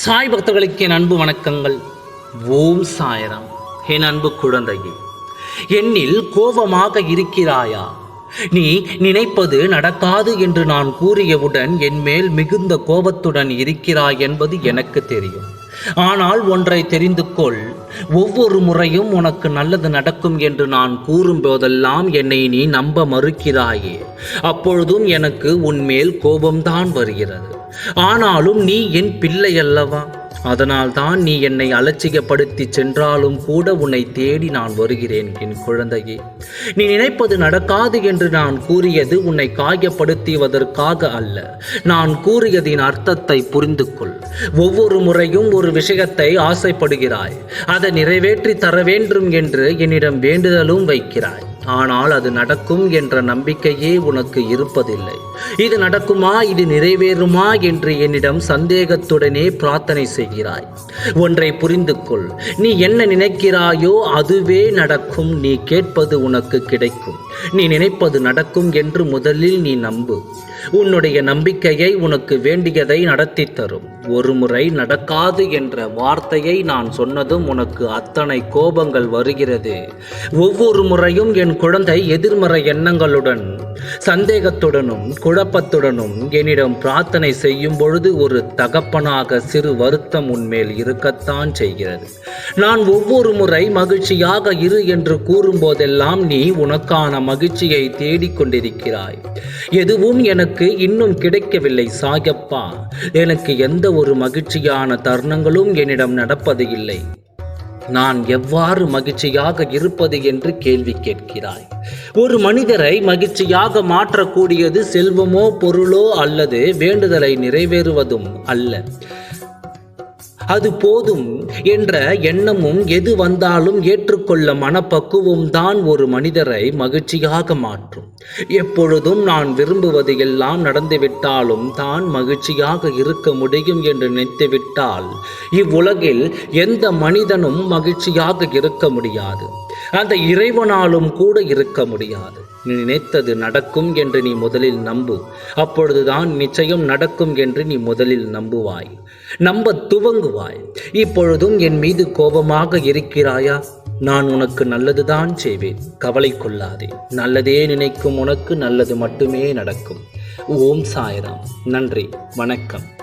சாய் பக்தர்களுக்கு என் அன்பு வணக்கங்கள். ஓம் சாயராம். என் அன்பு குழந்தையே என்னில் கோபமாக இருக்கிறாயா? நீ நினைப்பது நடக்காது என்று நான் கூறியவுடன் என் மேல் மிகுந்த கோபத்துடன் இருக்கிறாய் என்பது எனக்கு தெரியும். ஆனால் ஒன்றை தெரிந்து கொள் ஒவ்வொரு முறையும் உனக்கு நல்லது நடக்கும் என்று நான் கூறும் போதெல்லாம் என்னை நீ நம்ப மறுக்கிறாயே. அப்பொழுதும் எனக்கு உன்மேல் கோபம்தான் வருகிறது. ஆனாலும் நீ என் பிள்ளை அல்லவா? அதனால் தான் நீ என்னை அலட்சியப்படுத்தி சென்றாலும் கூட உன்னை தேடி நான் வருகிறேன் என் குழந்தையே. நீ நினைப்பது நடக்காது என்று நான் கூறியது உன்னை காயப்படுத்துவதற்காக அல்ல. நான் கூறியதின் அர்த்தத்தை புரிந்து கொள் ஒவ்வொரு முறையும் ஒரு விஷயத்தை ஆசைப்படுகிறாய். அதை நிறைவேற்றி தர வேண்டும் என்று என்னிடம் வேண்டுதலும் வைக்கிறாய். ஆனால் அது நடக்கும் என்ற நம்பிக்கையே உனக்கு இருப்பதில்லை. இது நடக்குமா? இது நிறைவேறுமா? என்று என்னிடம் சந்தேகத்துடனே பிரார்த்தனை செய்கிறாய். ஒன்றை புரிந்து கொள் நீ என்ன நினைக்கிறாயோ அதுவே நடக்கும். நீ கேட்பது உனக்கு கிடைக்கும். நீ நினைப்பது நடக்கும் என்று முதலில் நீ நம்பு. உன்னுடைய நம்பிக்கையை உனக்கு வேண்டியதை நடத்தி தரும். ஒரு முறை நடக்காது என்ற வார்த்தையை நான் சொன்னதும் உனக்கு அத்தனை கோபங்கள் வருகிறது. ஒவ்வொரு முறையும் என் குழந்தை எதிர்மறை எண்ணங்களுடன் சந்தேகத்துடனும் குழப்பத்துடனும் என்னிடம் பிரார்த்தனை செய்யும் பொழுது ஒரு தகப்பனாக சிறு வருத்தம் உன்மேல் இருக்கத்தான் செய்கிறது. நான் ஒவ்வொரு முறை மகிழ்ச்சியாக இரு என்று கூறும்போதெல்லாம் நீ உனக்கான மகிழ்ச்சியை தேடிக்கொண்டிருக்கிறாய் எதுவும் எனக்கு இன்னும் கிடைக்கவில்லை சாயப்பா. எனக்கு எந்த ஒரு மகிழ்ச்சியான தருணங்களும் என்னிடம் நடப்பது இல்லை. நான் எவ்வாறு மகிழ்ச்சியாக இருப்பது என்று கேள்வி கேட்கிறாய். ஒரு மனிதரை மகிழ்ச்சியாக மாற்றக்கூடியது செல்வமோ பொருளோ அல்லது வேண்டுதலை நிறைவேறுவதும் அல்ல. அது போதும் என்ற எண்ணமும் எது வந்தாலும் ஏற்றுக்கொள்ள மனப்பக்குவம் தான் ஒரு மனிதரை மகிழ்ச்சியாக மாற்றும். எப்பொழுதும் நான் விரும்புவது எல்லாம் நடந்துவிட்டாலும் தான் மகிழ்ச்சியாக இருக்க முடியும் என்று நினைத்துவிட்டால் இவ்வுலகில் எந்த மனிதனும் மகிழ்ச்சியாக இருக்க முடியாது. அந்த இறைவனாலும் கூட இருக்க முடியாது. நீ நினைத்தது நடக்கும் என்று நீ முதலில் நம்பு. அப்பொழுதுதான் நிச்சயம் நடக்கும் என்று நீ முதலில் நம்புவாய். நம்ப துவங்குவாய். இப்பொழுதும் என் மீது கோபமாக இருக்கிறாயா? நான் உனக்கு நல்லதுதான் செய்வேன். கவலை கொள்ளாதே. நல்லதே நினைக்கும் உனக்கு நல்லது மட்டுமே நடக்கும். ஓம் சாய்ராம். நன்றி. வணக்கம்.